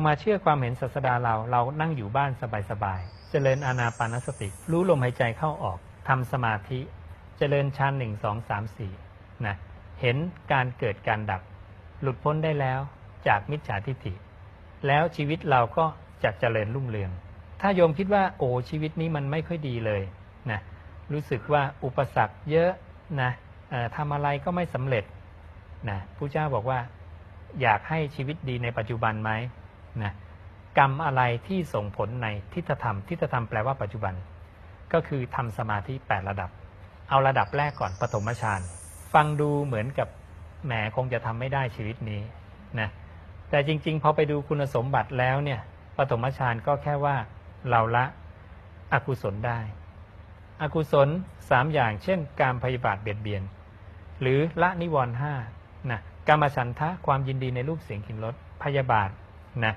มาเชื่อความเห็นศาสดาเราเรานั่งอยู่บ้านสบายๆ เจริญอานาปานสติ รู้ลมหายใจเข้าออกทำสมาธิ เจริญฌานหนึ่งสองสามสี่นะเห็นการเกิดการดับ หลุดพ้นได้แล้วจากมิจฉาทิฏฐิ แล้วชีวิตเราก็จะเจริญรุ่งเรือง ถ้าโยมคิดว่าโอ้ชีวิตนี้มันไม่ค่อยดีเลยนะรู้สึกว่าอุปสรรคเยอะนะทำอะไรก็ไม่สำเร็จนะผู้เจ้าบอกว่าอยากให้ชีวิตดีในปัจจุบันไหม นะกรรมอะไรที่ส่งผลในทิฏฐธรรม ทิฏฐธรรมแปลว่าปัจจุบัน ก็คือทำสมาธิ8ระดับ เอาระดับแรกก่อนปฐมฌานฟังดูเหมือนกับแหมคงจะทำไม่ได้ชีวิตนี้นะแต่จริง ๆ พอไปดูคุณสมบัติแล้วเนี่ยปฐมฌานก็แค่ว่าเราละอกุศลได้ อกุศลสามอย่าง เช่น การพยาบาทเบียดเบียน หรือละนิวรณ์ห้านะกรรมฉันทะความยินดีในรูปเสียงกลิ่นรสพยาบาทนะ